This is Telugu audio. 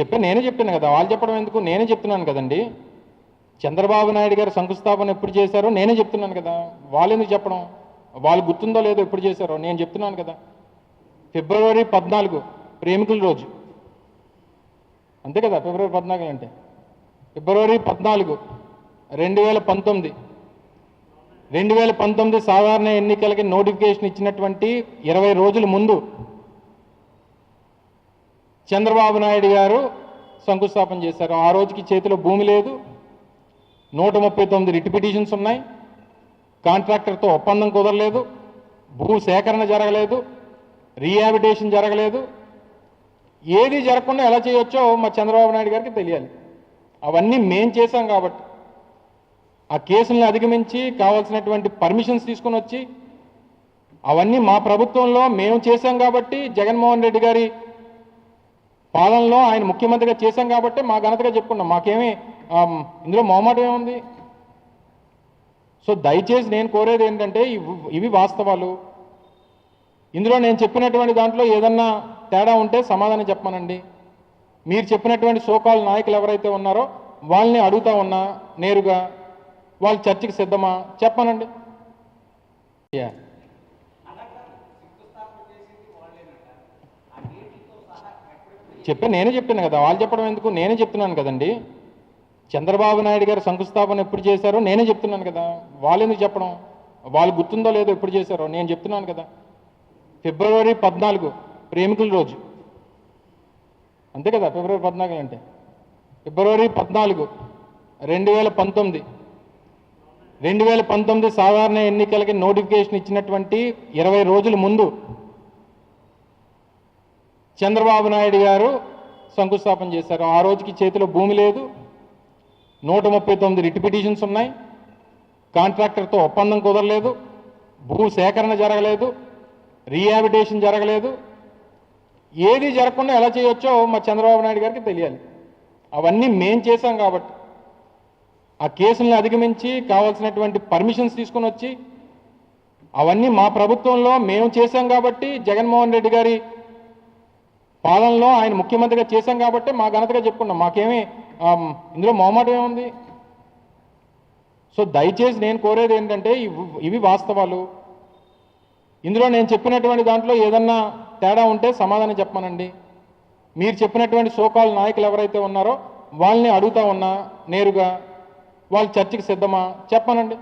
చెప్పి నేనే చెప్పాను కదా. వాళ్ళు చెప్పడం ఎందుకు? నేనే చెప్తున్నాను కదండి. చంద్రబాబు నాయుడు గారు శంకుస్థాపన ఎప్పుడు చేశారో నేనే చెప్తున్నాను కదా. వాళ్ళు ఎందుకు చెప్పడం? వాళ్ళు గుర్తుందో లేదో ఎప్పుడు చేశారో నేను చెప్తున్నాను కదా. ఫిబ్రవరి పద్నాలుగు ప్రేమికుల రోజు. అంతే కదా ఫిబ్రవరి పద్నాలుగు అంటే. ఫిబ్రవరి పద్నాలుగు రెండు వేల పంతొమ్మిది. రెండు వేల పంతొమ్మిది సాధారణ ఎన్నికలకి నోటిఫికేషన్ ఇచ్చినటువంటి ఇరవై రోజుల ముందు చంద్రబాబు నాయుడు గారు శంకుస్థాపన చేశారు. ఆ రోజుకి చేతిలో భూమి లేదు. నూట ముప్పై తొమ్మిది రిట్ పిటిషన్స్ ఉన్నాయి. కాంట్రాక్టర్తో ఒప్పందం కుదరలేదు. భూ సేకరణ జరగలేదు. రీహాబిటేషన్ జరగలేదు. ఏది జరగకుండా ఎలా చేయొచ్చో మా చంద్రబాబు నాయుడు గారికి తెలియాలి. అవన్నీ మేం చేశాం కాబట్టి. ఆ కేసులను అధిగమించి కావాల్సినటువంటి పర్మిషన్స్ తీసుకొని వచ్చి అవన్నీ మా ప్రభుత్వంలో మేము చేశాం కాబట్టి జగన్మోహన్ రెడ్డి గారి పాలనలో ఆయన ముఖ్యమంత్రిగా చేశాం కాబట్టి మా ఘనతగా చెప్పుకున్నాం. మాకేమీ ఇందులో మొహమాటం ఏముంది? సో దయచేసి నేను కోరేది ఏంటంటే ఇవి ఇవి వాస్తవాలు. ఇందులో నేను చెప్పినటువంటి దాంట్లో ఏదన్నా తేడా ఉంటే సమాధానం చెప్పానండి మీరు చెప్పినటువంటి సోకాల్ నాయకులు ఎవరైతే ఉన్నారో వాళ్ళని అడుగుతా ఉన్నా నేరుగా వాళ్ళు చర్చకి సిద్ధమా? చెప్పమనండి. చెప్పి నేనే చెప్పాను కదా. వాళ్ళు చెప్పడం ఎందుకు? నేనే చెప్తున్నాను కదండి. చంద్రబాబు నాయుడు గారు శంకుస్థాపన ఎప్పుడు చేశారో నేనే చెప్తున్నాను కదా. వాళ్ళు ఎందుకు చెప్పడం? వాళ్ళు గుర్తుందో లేదో ఎప్పుడు చేశారో నేను చెప్తున్నాను కదా. ఫిబ్రవరి పద్నాలుగు ప్రేమికుల రోజు. అంతే కదా ఫిబ్రవరి పద్నాలుగు అంటే. ఫిబ్రవరి పద్నాలుగు రెండు వేల పంతొమ్మిది. రెండు వేల పంతొమ్మిది సాధారణ ఎన్నికలకి నోటిఫికేషన్ ఇచ్చినటువంటి ఇరవై రోజుల ముందు చంద్రబాబు నాయుడు గారు శంకుస్థాపన చేశారు. ఆ రోజుకి చేతిలో భూమి లేదు. నూట ముప్పై తొమ్మిది రిట్ పిటిషన్స్ ఉన్నాయి. కాంట్రాక్టర్తో ఒప్పందం కుదరలేదు. భూ సేకరణ జరగలేదు. రీహాబిటేషన్ జరగలేదు. ఏది జరగకుండా ఎలా చేయొచ్చో మా చంద్రబాబు నాయుడు గారికి తెలియాలి. అవన్నీ మేం చేశాం కాబట్టి. ఆ కేసులను అధిగమించి కావాల్సినటువంటి పర్మిషన్స్ తీసుకొని వచ్చి అవన్నీ మా ప్రభుత్వంలో మేము చేశాం కాబట్టి జగన్మోహన్ రెడ్డి గారి పాలనలో ఆయన ముఖ్యమంత్రిగా చేశాం కాబట్టి మా ఘనతగా చెప్పుకున్నాం. మాకేమీ ఇందులో మొహమాటం ఏముంది? సో దయచేసి నేను కోరేది ఏంటంటే ఇవి ఇవి వాస్తవాలు. ఇందులో నేను చెప్పినటువంటి దాంట్లో ఏదన్నా తేడా ఉంటే సమాధానం చెప్పానండి మీరు చెప్పినటువంటి సోకాల్ నాయకులు ఎవరైతే ఉన్నారో వాళ్ళని అడుగుతా ఉన్నా నేరుగా వాళ్ళు చర్చకి సిద్ధమా? చెప్పానండి